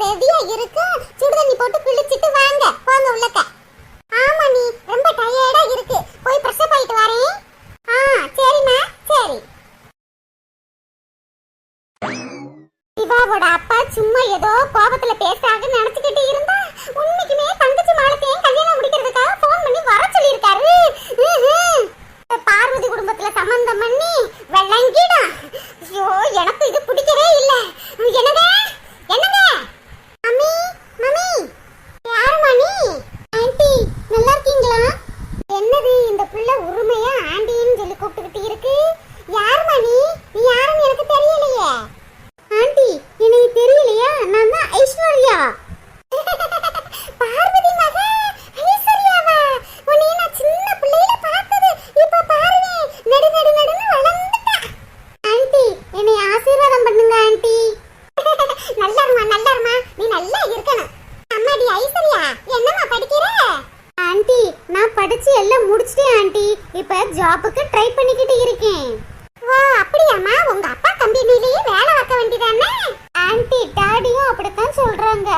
செவியா இருக்கு. சுடுதண்ணி போட்டு குளிச்சிட்டு வாங்க. போங்க உள்ளக்க. ஆமா நீ ரொம்ப டயர்டா இருக்கு. போய் பிரஷப் ஆயிட்டு வரேன் ஆ சரிம்மா. சரி. சிவாவோட அப்பா சும்மா ஏதோ கோபத்துல பேசுறாங்க நினைச்சுக்கிட்டு இருந்தா உண்மைக்குமே தங்கச்சி மாலத்தையும் கல்யாணம் முடிக்கிறதுக்காக ஃபோன் பண்ணி வர சொல்லியிருக்காரு. பார்வதி குடும்பத்துல சம்பந்தம் பண்ணி வெள்ளங்கிடா ஐயோ எனக்கு இது பிடிக்கவே இல்லை. என்னடா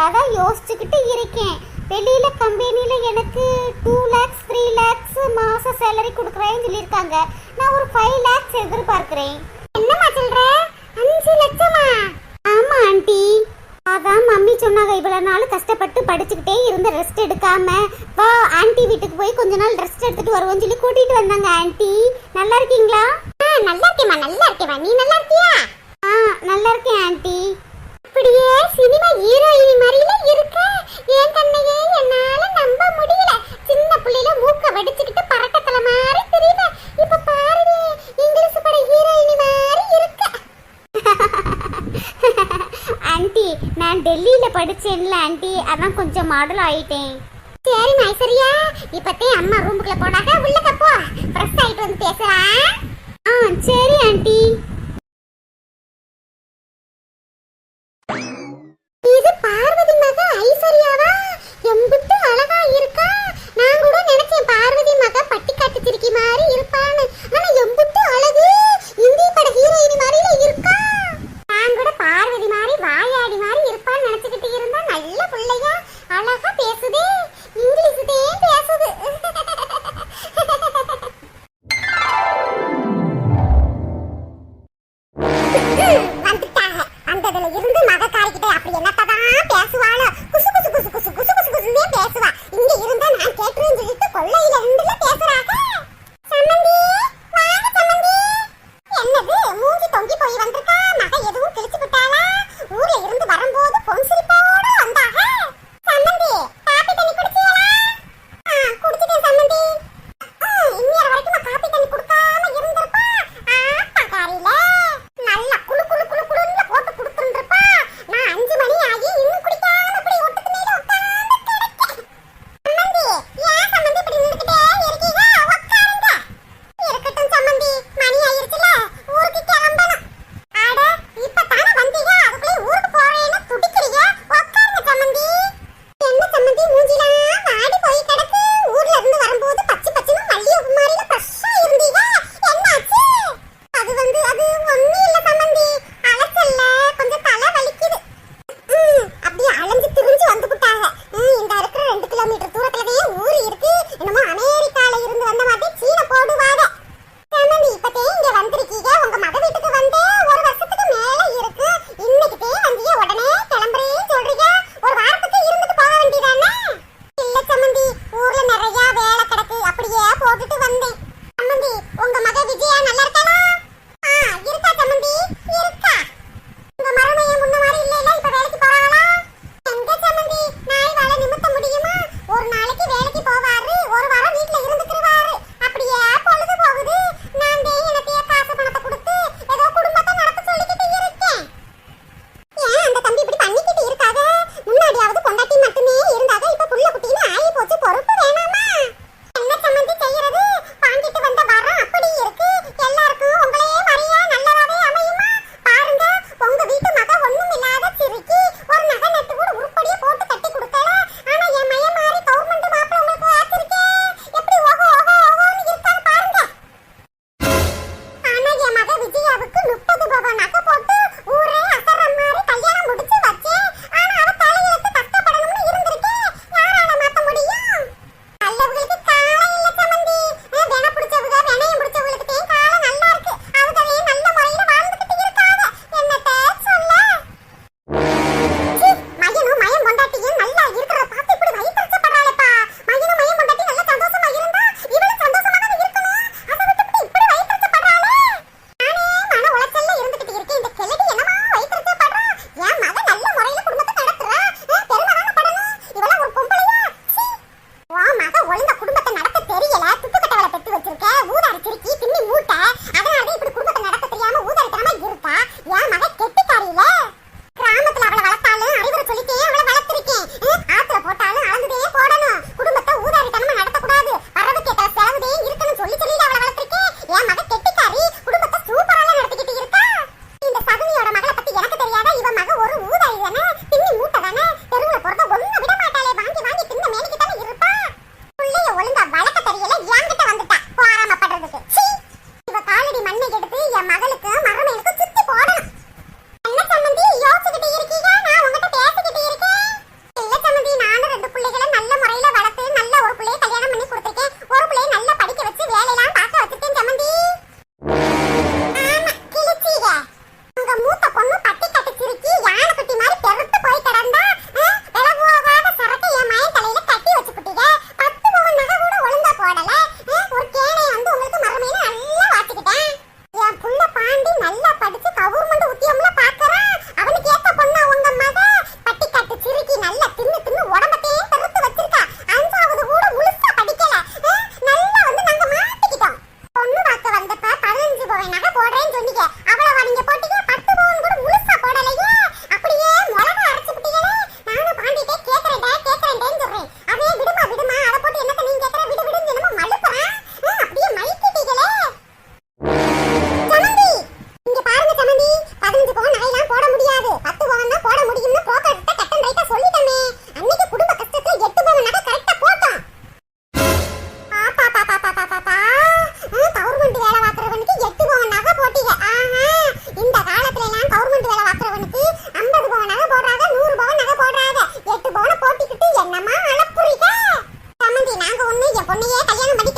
அதான் யோசிச்சுக்கிட்டு இருக்கேன். வெளியில் கம்பெனியில் எனக்கு டூ லேக்ஸ் த்ரீ லேக்ஸ் மாத சேலரி கொடுக்குறேன்னு சொல்லியிருக்காங்க. நான் ஒரு ஃபைவ் லேக்ஸ் எதிர்பார்க்குறேன். என்னம்மா சொல்கிற அஞ்சு லட்சமா? ஆமா ஆண்டி. அதான் மம்மி சொன்னாங்க இவ்வளோ நாள் கஷ்டப்பட்டு படிச்சுக்கிட்டே இருந்து ரெஸ்ட் எடுக்காம வா ஆண்டி வீட்டுக்கு போய் கொஞ்ச நாள் ரெஸ்ட் எடுத்துட்டு வருவோம்னு சொல்லி கூட்டிகிட்டு வந்தாங்க ஆண்டி. நல்லா இருக்கீங்களா? ஆ நல்லா இருக்கேம்மா நல்லா இருக்கேம்மா. நீ நல்லா இருக்கியா? ஆ நல்லா இருக்கேன் ஆண்டி. அப்படியே சினிமா ஹீரோயினி மாதிரியில இருக்க ஏன் கண்ணையே என்னால நம்ப முடியல. சின்ன புள்ளையில மூக்க வடிச்சுக்கிட்டு பறக்கத்துல மாதிரி தெரியுது இப்ப பாருங்க இங்கிலீஷ் பட ஹீரோயினி மாதிரி இருக்க. ஆண்டி நான் டெல்லியில படிச்சேன்ல ஆண்டி. அதான் கொஞ்சம் மாடல் ஆயிட்டேன். சரி நைசரியா இப்பத்தே அம்மா ரூமுக்குள்ள போனாக்க உள்ளக்க போ. ஃப்ரெஷ் ஆயிட்டு வந்து பேசுறா. ஆ சரி ஆண்டி. புள்ளையா அழகா பேசுதே. அவ்வளவா நீங்க போட்டு conmigo italiano, maldita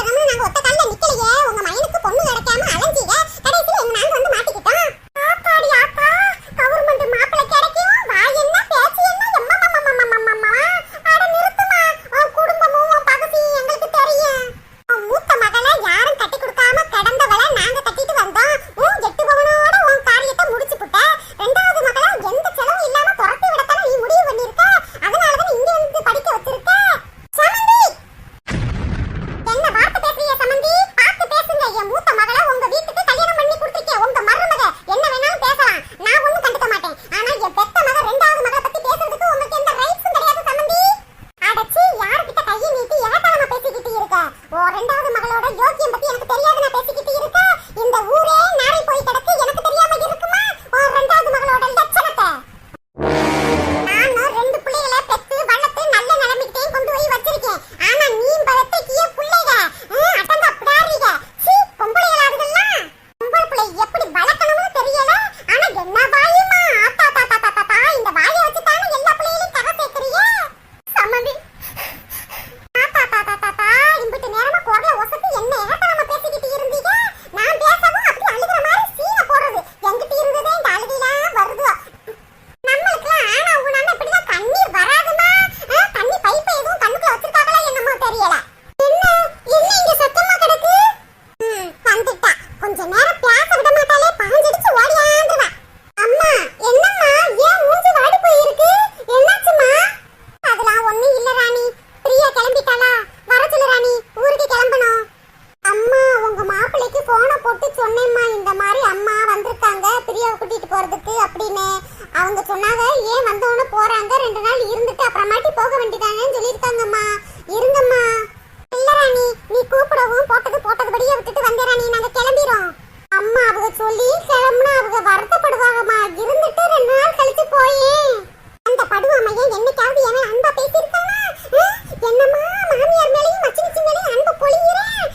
சூர்யாவை கூட்டிட்டு போறதுக்கு அப்படின்னு அவங்க சொன்னாங்க. ஏன் வந்தவன போறாங்க? ரெண்டு நாள் இருந்துட்டு அப்புறமாட்டி போக வேண்டியதானேன்னு சொல்லியிருக்காங்கம்மா. இருங்கம்மா. இல்ல ராணி நீ கூப்பிடவும் போட்டது போட்டதுபடியே விட்டுட்டு வந்தே ராணி. நாங்க கிளம்பிரோம் அம்மா அவங்க சொல்லி கிளம்புனா அவங்க வருத்தப்படுவாங்கம்மா. இருந்துட்டு ரெண்டு நாள் கழிச்சு போயே. அந்த படுவா மையன் என்னைக்காவது எவன் அன்பா பேசியிருக்கானா என்னம்மா மாமியார் மேலேயும் மச்சினச்சி மேலேயும் அன்பு பொழியிறேன்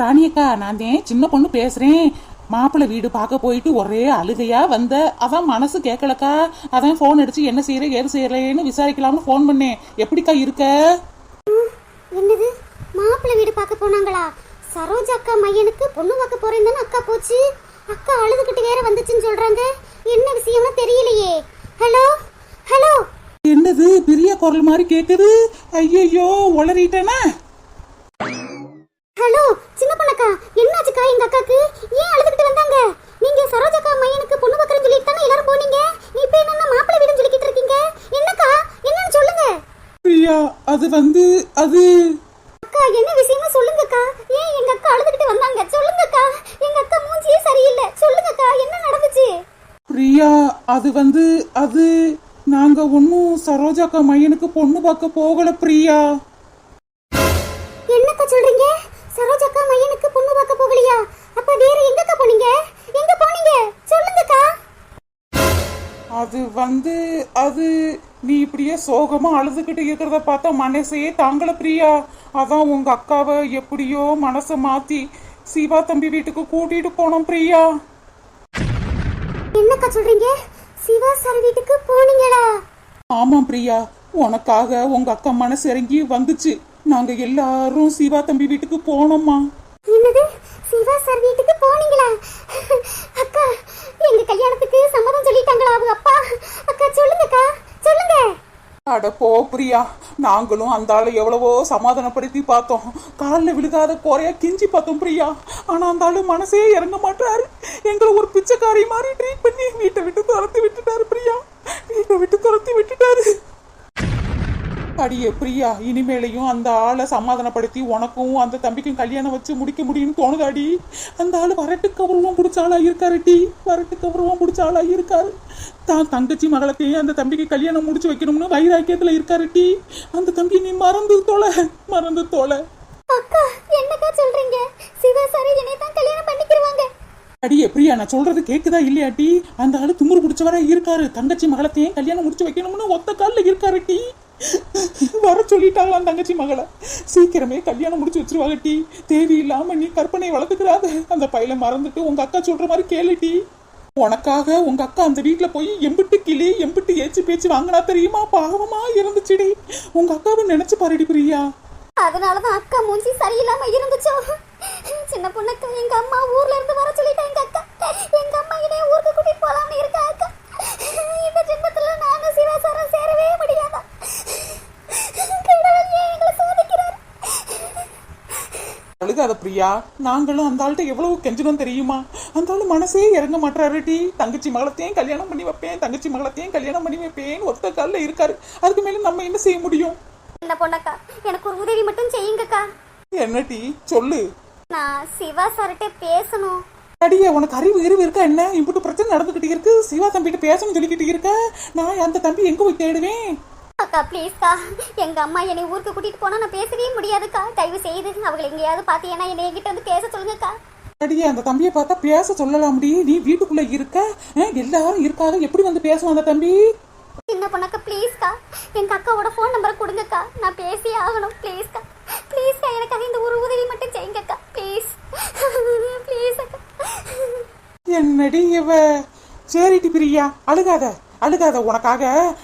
ஹலோ ராணி அக்கா நான் தான் சின்ன பொண்ணு பேசுறேன். மாப்பிள்ளை வீடு பார்க்க போயிட்டு ஒரே அழுகையா வந்த. அதான் மனசு கேட்கலக்கா அதான் ஃபோன் அடிச்சு என்ன செய்யற ஏது செய்யறேன்னு விசாரிக்கலாம்னு ஃபோன் பண்ணேன். எப்படிக்கா இருக்க? என்னது? மாப்பிள்ளை வீடு பார்க்க போனாங்களா? சரோஜா அக்கா மையனுக்கு பொண்ணு பார்க்க போறேன் தானே அக்கா போச்சு? அக்கா அழுதுகிட்டு வேற வந்துச்சுன்னு சொல்றாங்க. என்ன விஷயம்னு தெரியலையே. ஹலோ? ஹலோ? என்னது பெரிய குரல் மாதிரி கேக்குது? ஐயையோ உளறிட்டேனா ஹலோ சின்ன பொண்ணக்கா என்னாச்சுக்கா எங்க அக்காக்கு ஏன் அழுதுகிட்டு வந்தாங்க நீங்க சரோஜாக்கா மையனுக்கு பொண்ணு பார்க்கறேன்னு சொல்லிட்டு தானே எல்லாரும் போனீங்க இப்போ என்னன்னா மாப்பிள்ளை வீடுன்னு சொல்லிக்கிட்டு இருக்கீங்க என்னக்கா என்னன்னு சொல்லுங்க பிரியா அது வந்து அது அக்கா என்ன விஷயமா சொல்லுங்கக்கா ஏன் எங்க அக்கா அழுதுகிட்டு வந்தாங்க சொல்லுங்கக்கா எங்க அக்கா மூஞ்சியே சரியில்லை சொல்லுங்கக்கா என்ன நடந்துச்சு பிரியா அது வந்து அது நாங்க ஒன்னும் சரோஜாக்கா மையனுக்கு பொண்ணு பார்க்க போகல பிரியா. என்னக்கா சொல்றீங்க? சரோஜாக்கா மையனுக்கு பொண்ணு பார்க்க போகலையா? அப்ப வேற எங்கக்கா போனீங்க? எங்க போனீங்க? சொல்லுங்கக்கா. அது வந்து அது நீ இப்படியே சோகமா அழுதுகிட்டு இருக்கிறத பார்த்தா மனசையே தாங்கல பிரியா. அதான் உங்க அக்காவை எப்படியோ மனசை மாத்தி சிவா தம்பி வீட்டுக்கு கூட்டிட்டு போனோம் பிரியா. என்னக்கா சொல்றீங்க? சிவா சார் வீட்டுக்கு போனீங்களா? ஆமாம் பிரியா உனக்காக உங்க அக்கா மனசு இறங்கி வந்துச்சு. நாங்க எல்லாரும் சிவா தம்பி வீட்டுக்கு போனோம்மா. என்னது? சிவா சார் வீட்டுக்கு போனீங்களா? அக்கா எங்க கல்யாணத்துக்கு சம்மதம் சொல்லிட்டாங்களா அவங்க அப்பா? அக்கா சொல்லுங்கக்கா சொல்லுங்க. அட போ பிரியா நாங்களும் அந்த ஆளை எவ்வளவோ சமாதானப்படுத்தி பார்த்தோம். காலில் விழுகாத குறையா கிஞ்சி பார்த்தோம் பிரியா. ஆனா அந்த ஆளு மனசே இறங்க மாட்டாரு. எங்களை ஒரு பிச்சைக்காரி மாதிரி ட்ரீட் பண்ணி வீட்டை விட்டு துரத்தி விட்டுட்டாரு பிரியா. வீட்டை விட்டு துரத்தி விட்டுட்டாரு. அடியே பிரியா இனிமேலையும் அந்த ஆளை சமாதானப்படுத்தி உனக்கும் அந்த தம்பிக்கும் கல்யாணம் வச்சு முடிக்க முடியும்னு தோணுதாடி. அந்த ஆள் வரட்டு அப்புறமா பிடிச்ச ஆளா இருக்காரு டி. வரட்டுக்கு அப்புறமா பிடிச்ச ஆளா இருக்காரு. தான் தங்கச்சி மகளத்தையும் அந்த தம்பிக்கு கல்யாணம் முடிச்சு வைக்கணும்னு வைராக்கியத்தில் இருக்காரு டி. அந்த தம்பி நீ மறந்து தொலை மறந்து தொலை. அக்கா என்னக்கா சொல்றீங்க? அடியே பிரியா நான் சொல்றது கேக்குதா இல்லையாட்டி அந்த ஆளு திமிரு பிடிச்சவரா இருக்காரு. தங்கச்சி மகளத்தையும் கல்யாணம் முடிச்சு வைக்கணும்னு ஒத்த காலில் இருக்காரு டி வர சொல்லிட்டாங்களாம் தங்கச்சி மகளை? சீக்கிரமே கல்யாணம் முடிச்சு வச்சிருவாங்க டி தேவையில்லாம நீ கற்பனை வளர்த்துக்கிறாத. அந்த பையில மறந்துட்டு உங்க அக்கா சொல்ற மாதிரி கேளு டி உனக்காக உங்க அக்கா அந்த வீட்டுல போய் எம்பிட்டு கிளி எம்பிட்டு ஏச்சு பேச்சு வாங்கினா தெரியுமா? பாவமா இருந்துச்சுடி உங்க அக்காவை நினைச்சு பாருடி பிரியா. அதனாலதான் அக்கா மூஞ்சி சரியில்லாம இருந்துச்சோ? சின்ன பொண்ணுக்கு எங்க அம்மா ஊர்ல இருந்து வர சொல்லிட்டா எங்க அக்கா. எங்க அம்மா என்னைய ஊருக்கு கூட்டிட்டு போலாம்னு இருக்கா அக்கா. இந்த ஜென்மத்துல நானும் சிவா சாரும் சேரவே முடியாதா? அழுகாத பிரியா நாங்களும் அந்த ஆள்கிட்ட எவ்வளவு கெஞ்சணும் தெரியுமா? அந்த ஆளு மனசே இறங்க மாட்டாரு டி. தங்கச்சி மகளத்தையும் கல்யாணம் பண்ணி வைப்பேன் தங்கச்சி மகளத்தையும் கல்யாணம் பண்ணி வைப்பேன் ஒத்த காலில் இருக்காரு. அதுக்கு மேல நம்ம என்ன செய்ய முடியும்? இந்த பொண்ணக்கா எனக்கு ஒரு உதவி மட்டும் செய்யுங்கக்கா. என்ன டி? சொல்லு. நான் சிவா சார்கிட்ட பேசணும். அடியே உனக்கு அறிவு அறிவு இருக்கா என்ன? இப்படி பிரச்சனை நடந்துகிட்டு இருக்கு. சிவா தம்பிகிட்ட பேசணும்னு சொல்லிக்கிட்டு இருக்க. நான் அந்த தம்பி எங்க போய் தேடுவேன்? அக்கா ப்ளீஸ்க்கா எங்க அம்மா என்னை ஊருக்கு கூட்டிட்டு போனா நான் பேசவே முடியாதுக்கா. தயவு செய்து அவங்களை எங்கேயாவது பார்த்தீங்கன்னா என்னை என்கிட்ட வந்து பேச சொல்லுங்கக்கா. அடியே அந்த தம்பியை பார்த்தா பேச சொல்லலாம்டி. நீ வீட்டுக்குள்ள இருக்க. எல்லாரும் இருக்காக எப்படி வந்து பேசுவான் அந்த தம்பி? சின்ன பொண்ணக்கா ப்ளீஸ்க்கா எங்க அக்காவோட ஃபோன் நம்பரை கொடுங்கக்கா. நான் பேசியே ஆகணும். ப்ளீஸ்க்கா ப்ளீஸ்க்கா எனக்காக இந்த ஒரு உதவி மட்டும் செய்யுங்கக்கா ப்ளீஸ் ப்ளீஸ் அக்கா. என்னடி இவ? சரிடி பிரியா அழுகாத. அழுகாத உனக்காக.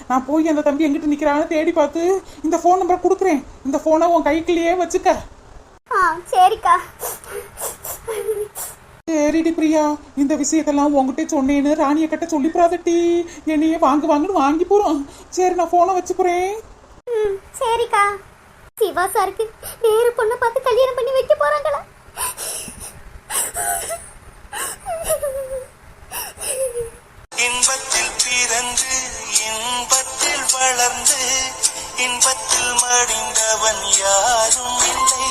நான் போய் அந்த தம்பி எங்கிட்ட நிக்கிறான்னு தேடி பார்த்து இந்த ஃபோன் நம்பரை கொடுக்குறேன். இந்த ஃபோனை உன் கைக்குள்ளேயே வச்சுக்க. ஆ சரிக்கா. சரிடி பிரியா இந்த விஷயத்தெல்லாம் உங்ககிட்ட சொன்னேன்னு ராணியை கிட்ட சொல்லிப்புறாதட்டி என்னையே வாங்கு வாங்குன்னு வாங்கி போறோம். சரி நான் ஃபோனை வச்சுப்புறேன் ம் சரிக்கா. சிவா சாருக்கு வேறு பொண்ணை பார்த்து கல்யாணம் பண்ணி வைக்க போறாங்களா? இன்பத்தில் பிறந்து இன்பத்தில் வளர்ந்து இன்பத்தில் மடிந்தவன் யாரும் இல்லை.